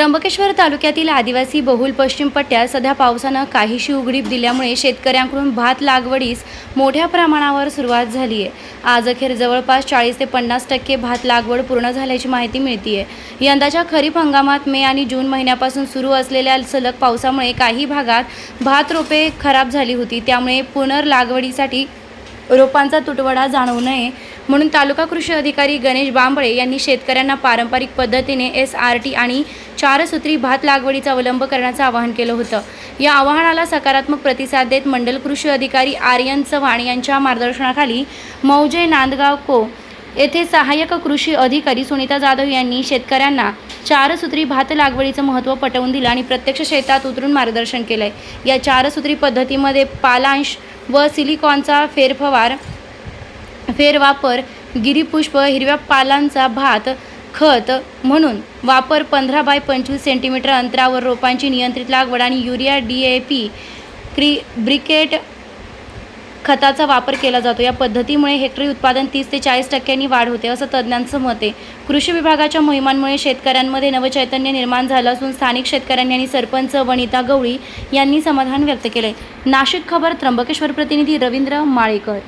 त्र्यंबकेश्वर तालुक्यातील आदिवासी बहुल पश्चिम पट्ट्यात सध्या पावसानं काहीशी उघडीप दिल्यामुळे शेतकऱ्यांकडून भात लागवडीस मोठ्या प्रमाणावर सुरुवात झाली आहे आज अखेर जवळपास चाळीस ते पन्नास टक्के भात लागवड पूर्ण झाल्याची माहिती मिळते यंदाच्या खरीप हंगामात मे आणि जून महिन्यापासून सुरू असलेल्या सलग पावसामुळे काही भागात भात रोपे खराब झाली होती. त्यामुळे पुनर्लागवडीसाठी रोपांचा तुटवडा जाणवू नये म्हणून तालुका कृषी अधिकारी गणेश बांबळे यांनी शेतकऱ्यांना पारंपरिक पद्धतीने एस आर टी आणि चारसूत्री भात लागवडीचा अवलंब करण्याचं आवाहन केलं होतं. या आवाहनाला सकारात्मक प्रतिसाद देत मंडल कृषी अधिकारी आर्यन चव्हाण यांच्या मार्गदर्शनाखाली मौजे नांदगाव को येथे सहाय्यक कृषी अधिकारी सुनीता जाधव यांनी शेतकऱ्यांना चारसूत्री भात लागवडीचं महत्त्व पटवून दिलं आणि प्रत्यक्ष शेतात उतरून मार्गदर्शन केलं आहे या चारसूत्री पद्धतीमध्ये पालांश व सिलिकॉनचा फेरफवार फेरवापर गिरीपुष्प हिरव्या पालांचा भात खत म्हणून वापर पंधरा बाय पंचवीस सेंटीमीटर अंतरावर रोपांची नियंत्रित लागवड आणि युरिया डी ए पी क्री ब्रिकेट खताचा वापर केला जातो. या पद्धतीमुळे हेक्टरी उत्पादन तीस ते चाळीस टक्क्यांनी वाढ होते असं तज्ज्ञांचं मत आहे. कृषी विभागाच्या मोहिमांमुळे शेतकऱ्यांमध्ये नवचैतन्य निर्माण झालं असून स्थानिक शेतकऱ्यांनी आणि सरपंच वनिता गवळी यांनी समाधान व्यक्त केले नाशिक खबर त्र्यंबकेश्वर प्रतिनिधी रवींद्र माळेकर.